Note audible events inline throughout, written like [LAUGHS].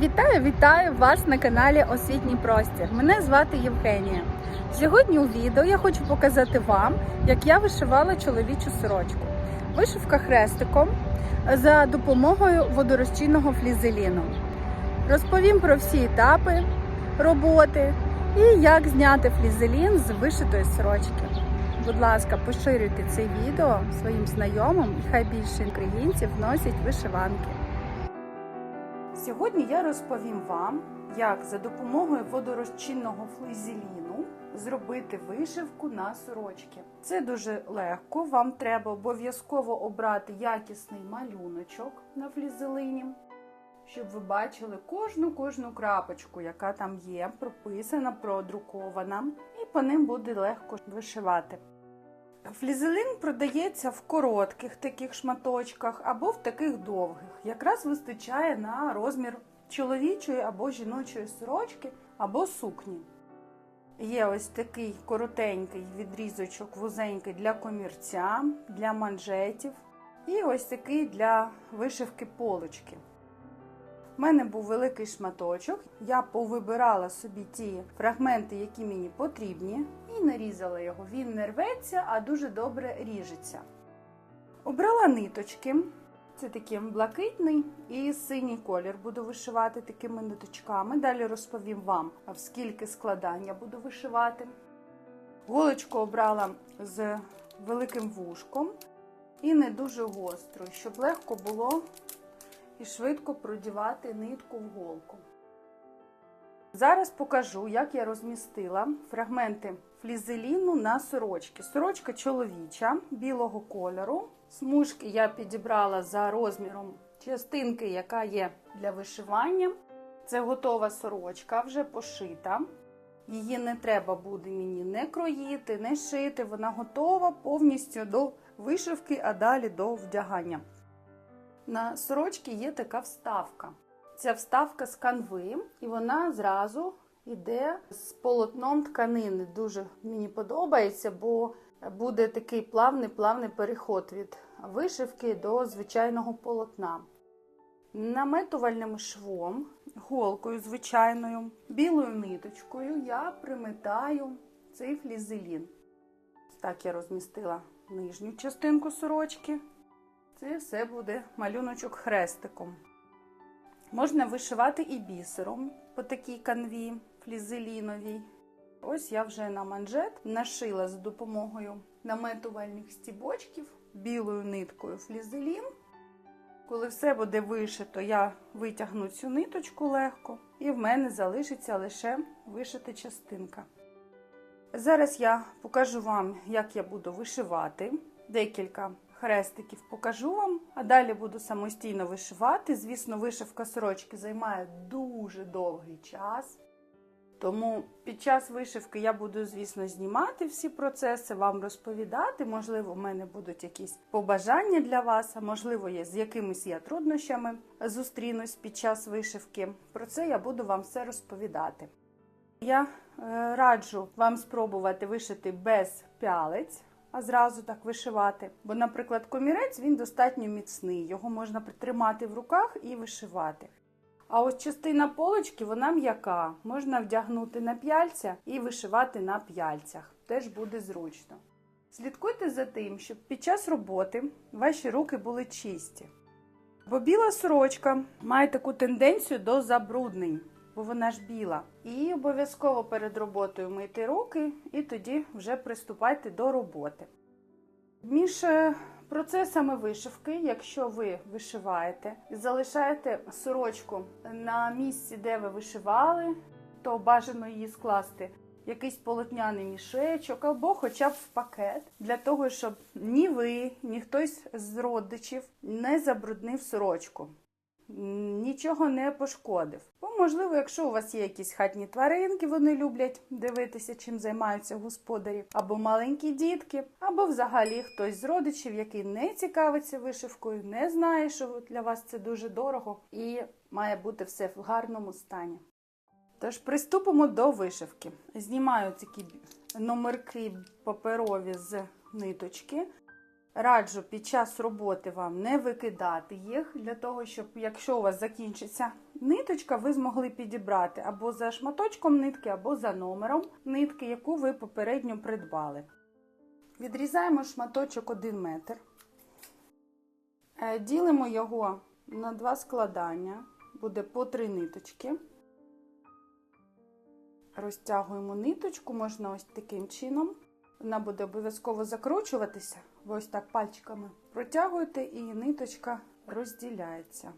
Вітаю, вітаю вас на каналі Освітній Простір. Мене звати Євгенія. Сьогодні у відео я хочу показати вам, як я вишивала чоловічу сорочку. Вишивка хрестиком за допомогою водорозчинного флізеліну. Розповім про всі етапи роботи і як зняти флізелін з вишитої сорочки. Будь ласка, поширюйте це відео своїм знайомим і хай більше українців носять вишиванки. Сьогодні я розповім вам, як за допомогою водорозчинного флизеліну зробити вишивку на сорочки. Це дуже легко. Вам треба обов'язково обрати якісний малюночок на флізелині, щоб ви бачили кожну кожну крапочку, яка там є, прописана, продрукована, і по ним буде легко вишивати. Флізелин продається в коротких таких шматочках або в таких довгих. Якраз вистачає на розмір чоловічої або жіночої сорочки або сукні. Є ось такий коротенький відрізочок вузенький для комірця, для манжетів. І ось такий для вишивки полочки. У мене був великий шматочок. Я повибирала собі ті фрагменти, які мені потрібні, і нарізала його. Він не рветься, а дуже добре ріжеться. Обрала ниточки. Це такий блакитний і синій колір буду вишивати такими ниточками. Далі розповім вам, в скільки складань я буду вишивати. Голочку обрала з великим вушком і не дуже гострою, щоб легко було і швидко продівати нитку в голку. Зараз покажу, як я розмістила фрагменти флізеліну на сорочки. Сорочка чоловіча білого кольору. Смужки я підібрала за розміром частинки, яка є для вишивання. Це готова сорочка, вже пошита. Її не треба буде мені не кроїти, не шити. Вона готова повністю до вишивки, а далі до вдягання. На сорочці є така вставка. Ця вставка з канви, і вона зразу йде з полотном тканини. Дуже мені подобається, бо буде такий плавний плавний переход від вишивки до звичайного полотна. Наметувальним швом, голкою звичайною, білою ниточкою я приметаю цей флізелін. Так я розмістила нижню частинку сорочки. Це все буде малюночок хрестиком. Можна вишивати і бісером по такій канві флізеліновій. Ось я вже на манжет нашила за допомогою наметувальних стібочків білою ниткою флізелін. Коли все буде вишито, я витягну цю ниточку легко, і в мене залишиться лише вишита частинка. Зараз я покажу вам, як я буду вишивати декілька хрестиків покажу вам, а далі буду самостійно вишивати. Звісно, вишивка сорочки займає дуже довгий час. Тому під час вишивки я буду, звісно, знімати всі процеси, вам розповідати. Можливо, в мене будуть якісь побажання для вас, а можливо, є з якимись я труднощами зустрінусь під час вишивки. Про це я буду вам все розповідати. Я е, раджу вам спробувати вишити без пялець а зразу так вишивати. Бо, наприклад, комірець він достатньо міцний, його можна притримати в руках і вишивати. А ось частина полочки вона м'яка, можна вдягнути на п'яльця і вишивати на п'яльцях. Теж буде зручно. Слідкуйте за тим, щоб під час роботи ваші руки були чисті. Бо біла сорочка має таку тенденцію до забруднень бо вона ж біла. І обов'язково перед роботою мийте руки, і тоді вже приступайте до роботи. Між е, процесами вишивки, якщо ви вишиваєте і залишаєте сорочку на місці, де ви вишивали, то бажано її скласти якийсь полотняний мішечок або хоча б в пакет, для того, щоб ні ви, ні хтось з родичів не забруднив сорочку нічого не пошкодив. Бо, можливо, якщо у вас є якісь хатні тваринки, вони люблять дивитися, чим займаються господарі, або маленькі дітки, або взагалі хтось з родичів, який не цікавиться вишивкою, не знає, що для вас це дуже дорого, і має бути все в гарному стані. Тож, приступимо до вишивки. Знімаю такі номерки паперові з ниточки. Раджу під час роботи вам не викидати їх, для того, щоб якщо у вас закінчиться ниточка, ви змогли підібрати або за шматочком нитки, або за номером нитки, яку ви попередньо придбали. Відрізаємо шматочок 1 метр. Е, Ділимо його на два складання, буде по три ниточки. Розтягуємо ниточку, можна ось таким чином. Вона буде обов'язково закручуватися. Ви ось так пальчиками протягуєте і ниточка розділяється.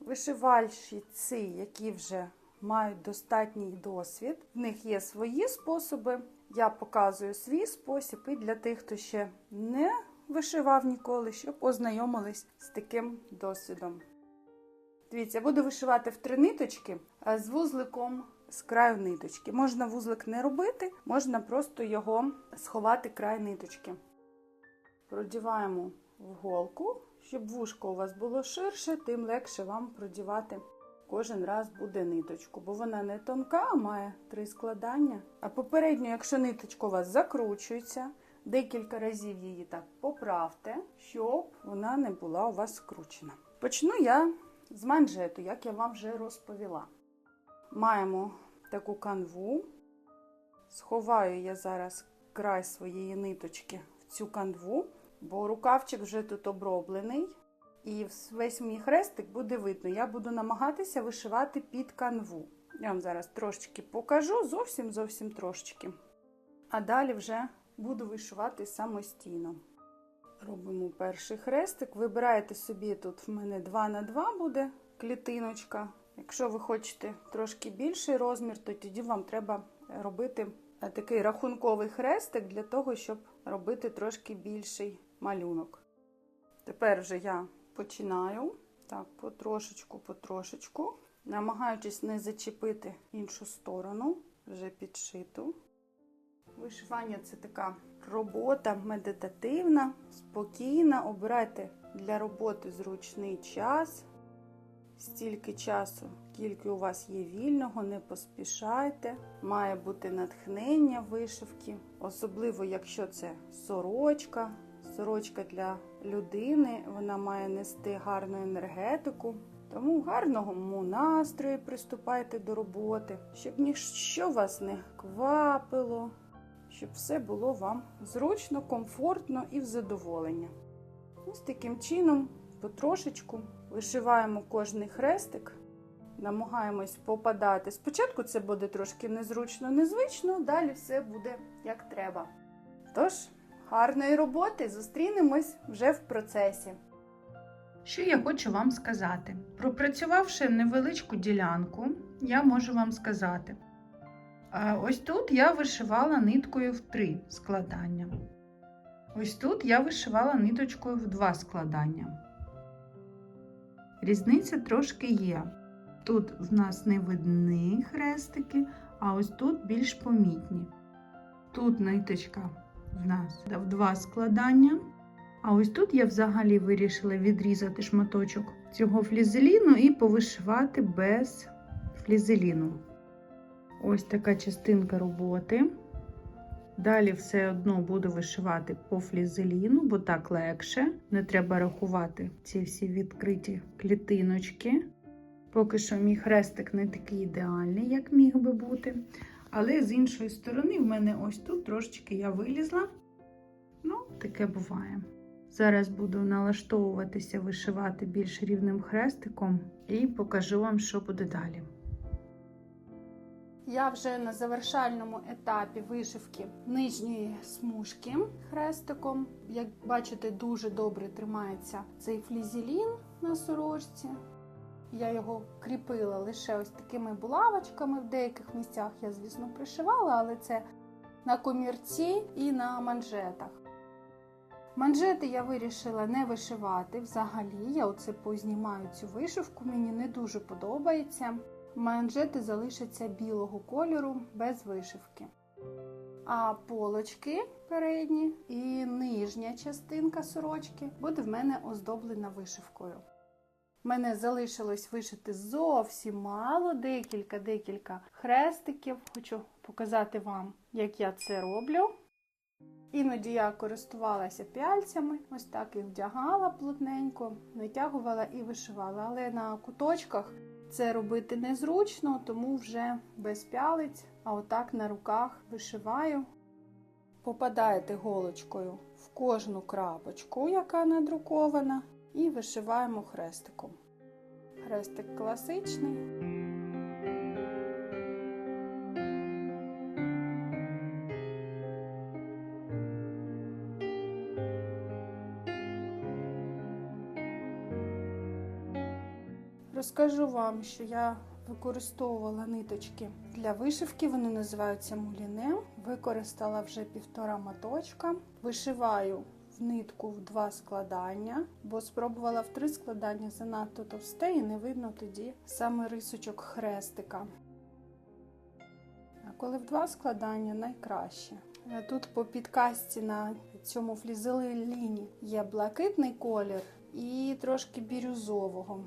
Вишивальщиці, які вже мають достатній досвід, в них є свої способи. Я показую свій спосіб і для тих, хто ще не вишивав ніколи, щоб ознайомились з таким досвідом. Дивіться, я буду вишивати в три ниточки з вузликом з краю ниточки. Можна вузлик не робити, можна просто його сховати край ниточки. Продіваємо в голку, щоб вушко у вас було ширше, тим легше вам продівати кожен раз буде ниточку, бо вона не тонка, а має три складання. А попередньо, якщо ниточка у вас закручується, декілька разів її так поправте, щоб вона не була у вас скручена. Почну я з манжету, як я вам вже розповіла. Маємо таку канву. Сховаю я зараз край своєї ниточки в цю канву, бо рукавчик вже тут оброблений. І весь мій хрестик буде видно. Я буду намагатися вишивати під канву. Я вам зараз трошечки покажу, зовсім зовсім трошечки. А далі вже буду вишивати самостійно. Робимо перший хрестик. Вибираєте собі, тут в мене 2 на 2 буде клітиночка. Якщо ви хочете трошки більший розмір, то тоді вам треба робити такий рахунковий хрестик для того, щоб робити трошки більший малюнок. Тепер вже я починаю так, потрошечку, потрошечку, намагаючись не зачепити іншу сторону, вже підшиту. Вишивання це така робота медитативна, спокійна. Обирайте для роботи зручний час. Стільки часу, скільки у вас є вільного, не поспішайте. Має бути натхнення вишивки, особливо, якщо це сорочка. Сорочка для людини, вона має нести гарну енергетику. Тому гарного настрою приступайте до роботи, щоб ніщо вас не квапило, щоб все було вам зручно, комфортно і в задоволення. Ось таким чином, потрошечку, вишиваємо кожний хрестик, намагаємось попадати. Спочатку це буде трошки незручно, незвично, далі все буде як треба. Тож, гарної роботи! Зустрінемось вже в процесі. Що я хочу вам сказати? Пропрацювавши невеличку ділянку, я можу вам сказати. Ось тут я вишивала ниткою в три складання. Ось тут я вишивала ниточкою в два складання. Різниця трошки є. Тут в нас не видні хрестики, а ось тут більш помітні. Тут ниточка в нас в два складання. А ось тут я взагалі вирішила відрізати шматочок цього флізеліну і повишивати без флізеліну. Ось така частинка роботи. Далі все одно буду вишивати по флізеліну, бо так легше. Не треба рахувати ці всі відкриті клітиночки. Поки що мій хрестик не такий ідеальний, як міг би бути. Але з іншої сторони, в мене ось тут трошечки я вилізла. Ну, таке буває. Зараз буду налаштовуватися вишивати більш рівним хрестиком і покажу вам, що буде далі. Я вже на завершальному етапі вишивки нижньої смужки хрестиком. Як бачите, дуже добре тримається цей флізелін на сорочці. Я його кріпила лише ось такими булавочками. В деяких місцях я, звісно, пришивала, але це на комірці і на манжетах. Манжети я вирішила не вишивати взагалі. Я оце познімаю цю вишивку, мені не дуже подобається. Манжети залишаться білого кольору без вишивки. А полочки передні і нижня частинка сорочки буде в мене оздоблена вишивкою. У мене залишилось вишити зовсім мало, декілька-декілька хрестиків. Хочу показати вам, як я це роблю. Іноді я користувалася пяльцями, ось так їх вдягала плотненько, витягувала і вишивала. Але на куточках це робити незручно, тому вже без пялиць, а отак на руках вишиваю. Попадаєте голочкою в кожну крапочку, яка надрукована, і вишиваємо хрестиком. Хрестик класичний. Розкажу вам, що я використовувала ниточки для вишивки. Вони називаються муліне. Використала вже півтора моточка. Вишиваю в нитку в два складання, бо спробувала в три складання занадто товсте і не видно тоді саме рисочок хрестика. А коли в два складання найкраще. Е, Тут по підкасті на цьому флізеліні є блакитний колір і трошки бірюзового.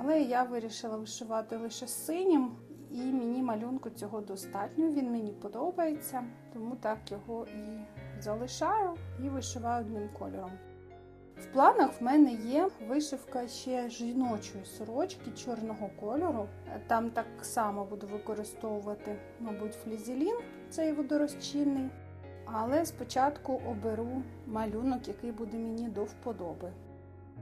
Але я вирішила вишивати лише синім, і мені малюнку цього достатньо. Він мені подобається, тому так його і залишаю і вишиваю одним кольором. В планах в мене є вишивка ще жіночої сорочки чорного кольору. Там так само буду використовувати, мабуть, флізелін, цей водорозчинний. Але спочатку оберу малюнок, який буде мені до вподоби.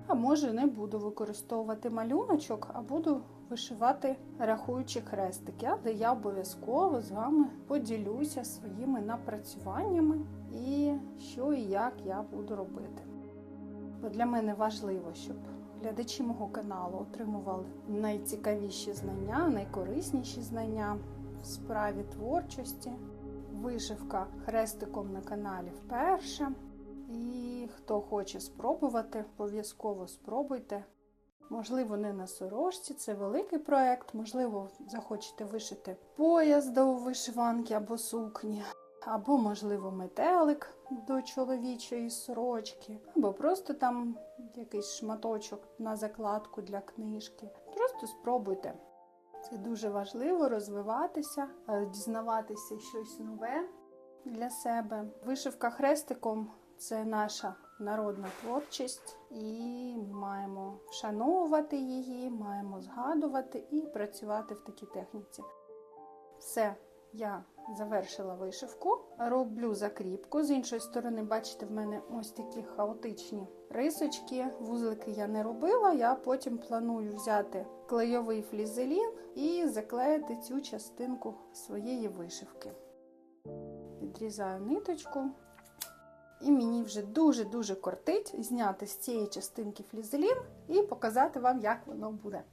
А може не буду використовувати малюночок, а буду вишивати рахуючи хрестики. Але я обов'язково з вами поділюся своїми напрацюваннями і що і як я буду робити. Бо для мене важливо, щоб глядачі мого каналу отримували найцікавіші знання, найкорисніші знання в справі творчості. Вишивка хрестиком на каналі вперше. Хто хоче спробувати, обов'язково спробуйте. Можливо, не на сорочці, це великий проект. Можливо, захочете вишити пояс до вишиванки або сукні, або, можливо, метелик до чоловічої сорочки, або просто там якийсь шматочок на закладку для книжки. Просто спробуйте. Це дуже важливо розвиватися, е, дізнаватися щось нове для себе. Вишивка хрестиком це наша народна творчість, і маємо вшановувати її, маємо згадувати і працювати в такій техніці. Все, я завершила вишивку, роблю закріпку. З іншої сторони, бачите, в мене ось такі хаотичні рисочки. Вузлики я не робила. Я потім планую взяти клейовий флізелін і заклеїти цю частинку своєї вишивки. Відрізаю ниточку. І мені вже дуже-дуже кортить зняти з цієї частинки флізелін і показати вам, як воно буде.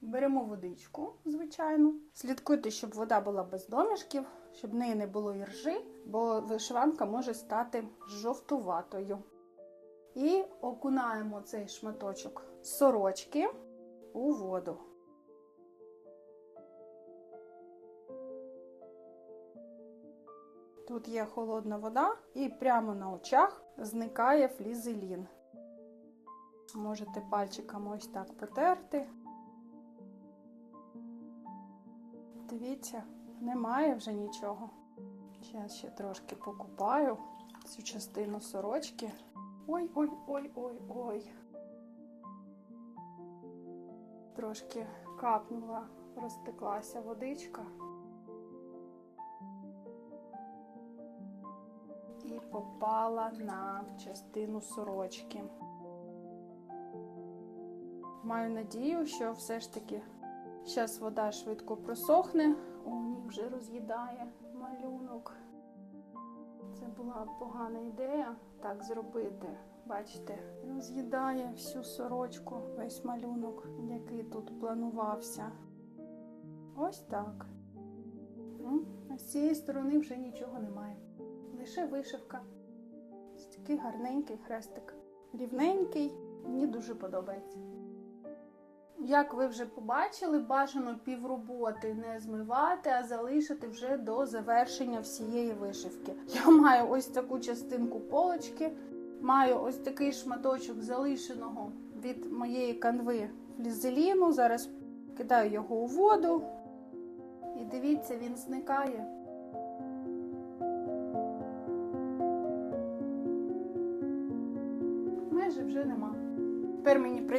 Беремо водичку, звичайно. Слідкуйте, щоб вода була без домішків, щоб в неї не було іржи, бо вишиванка може стати жовтуватою. І окунаємо цей шматочок сорочки у воду. Тут є холодна вода, і прямо на очах зникає флізелін. Можете пальчиками ось так потерти. Дивіться, немає вже нічого. Зараз ще трошки покупаю цю частину сорочки. Ой-ой-ой-ой-ой. Трошки капнула, розтеклася водичка. Попала на частину сорочки. Маю надію, що все ж таки зараз вода швидко просохне. О, ні, вже роз'їдає малюнок. Це була погана ідея так зробити. Бачите, роз'їдає всю сорочку, весь малюнок, який тут планувався. Ось так. Ну, а з цієї сторони вже нічого немає лише вишивка. Ось такий гарненький хрестик. Рівненький, мені дуже подобається. Як ви вже побачили, бажано півроботи не змивати, а залишити вже до завершення всієї вишивки. Я маю ось таку частинку полочки, маю ось такий шматочок залишеного від моєї канви флізеліну. Зараз кидаю його у воду. І дивіться, він зникає.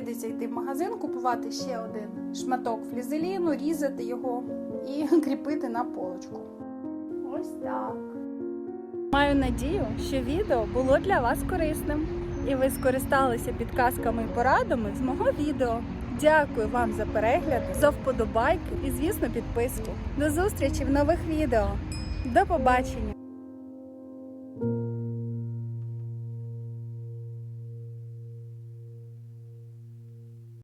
Прийдеться йти в магазин, купувати ще один шматок флізеліну, різати його і [LAUGHS] кріпити на полочку. Ось так. Маю надію, що відео було для вас корисним і ви скористалися підказками і порадами з мого відео. Дякую вам за перегляд, за вподобайки і, звісно, підписки. До зустрічі в нових відео. До побачення!